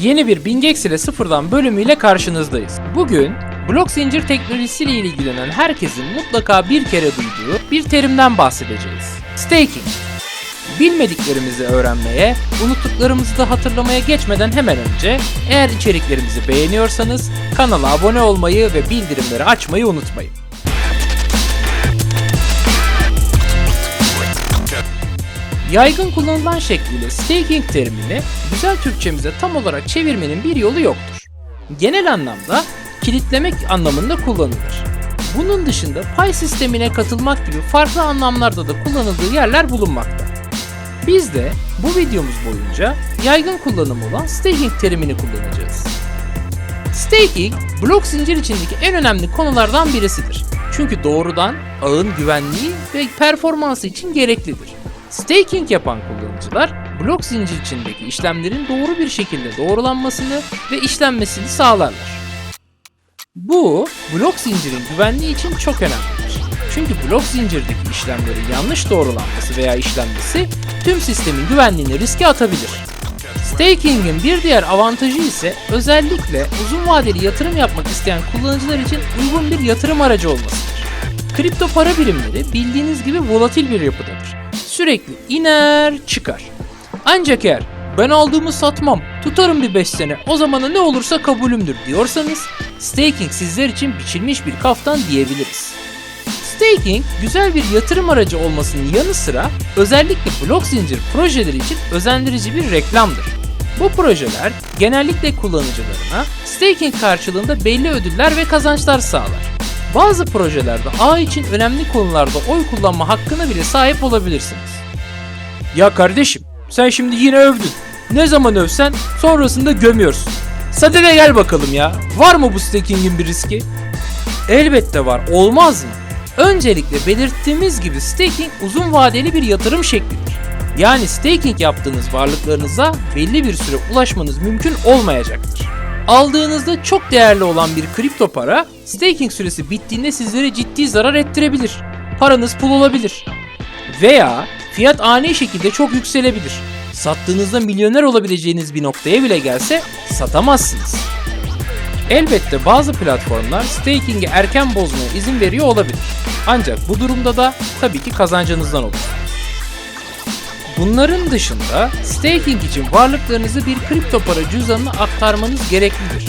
Yeni bir Bingex ile sıfırdan bölümüyle karşınızdayız. Bugün blok zincir teknolojisiyle ilgilenen herkesin mutlaka bir kere duyduğu bir terimden bahsedeceğiz. Staking. Bilmediklerimizi öğrenmeye, unuttuklarımızı da hatırlamaya geçmeden hemen önce eğer içeriklerimizi beğeniyorsanız kanala abone olmayı ve bildirimleri açmayı unutmayın. Yaygın kullanılan şekliyle staking terimini güzel Türkçemize tam olarak çevirmenin bir yolu yoktur. Genel anlamda kilitlemek anlamında kullanılır. Bunun dışında pay sistemine katılmak gibi farklı anlamlarda da kullanıldığı yerler bulunmakta. Biz de bu videomuz boyunca yaygın kullanımı olan staking terimini kullanacağız. Staking, blok zincir içindeki en önemli konulardan birisidir. Çünkü doğrudan ağın güvenliği ve performansı için gereklidir. Staking yapan kullanıcılar blok zincir içindeki işlemlerin doğru bir şekilde doğrulanmasını ve işlenmesini sağlarlar. Bu blok zincirin güvenliği için çok önemlidir. Çünkü blok zincirdeki işlemlerin yanlış doğrulanması veya işlenmesi tüm sistemin güvenliğini riske atabilir. Staking'in bir diğer avantajı ise özellikle uzun vadeli yatırım yapmak isteyen kullanıcılar için uygun bir yatırım aracı olmasıdır. Kripto para birimleri bildiğiniz gibi volatil bir yapıdadır. Sürekli iner çıkar. Ancak eğer ben aldığımı satmam, tutarım bir 5 sene, o zamana ne olursa kabulümdür diyorsanız staking sizler için biçilmiş bir kaftan diyebiliriz. Staking güzel bir yatırım aracı olmasının yanı sıra özellikle blok zincir projeleri için özendirici bir reklamdır. Bu projeler genellikle kullanıcılarına staking karşılığında belli ödüller ve kazançlar sağlar. Bazı projelerde ağ için önemli konularda oy kullanma hakkına bile sahip olabilirsiniz. Ya kardeşim sen şimdi yine övdün. Ne zaman övsen sonrasında gömüyorsun. Sadede gel bakalım ya. Var mı bu stakingin bir riski? Elbette var. Olmaz mı? Öncelikle belirttiğimiz gibi staking uzun vadeli bir yatırım şeklidir. Yani staking yaptığınız varlıklarınıza belli bir süre ulaşmanız mümkün olmayacaktır. Aldığınızda çok değerli olan bir kripto para staking süresi bittiğinde sizlere ciddi zarar ettirebilir. Paranız pul olabilir. Veya fiyat ani şekilde çok yükselebilir. Sattığınızda milyoner olabileceğiniz bir noktaya bile gelse satamazsınız. Elbette bazı platformlar staking'i erken bozmaya izin veriyor olabilir. Ancak bu durumda da tabii ki kazancınızdan olur. Bunların dışında staking için varlıklarınızı bir kripto para cüzdanına aktarmanız gereklidir.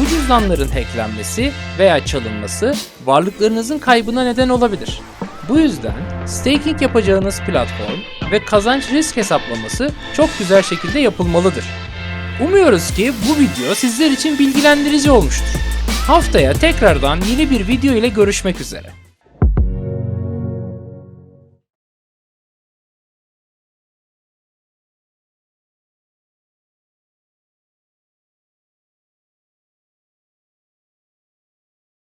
Bu cüzdanların hacklenmesi veya çalınması varlıklarınızın kaybına neden olabilir. Bu yüzden staking yapacağınız platform ve kazanç risk hesaplaması çok güzel şekilde yapılmalıdır. Umuyoruz ki bu video sizler için bilgilendirici olmuştur. Haftaya tekrardan yeni bir video ile görüşmek üzere.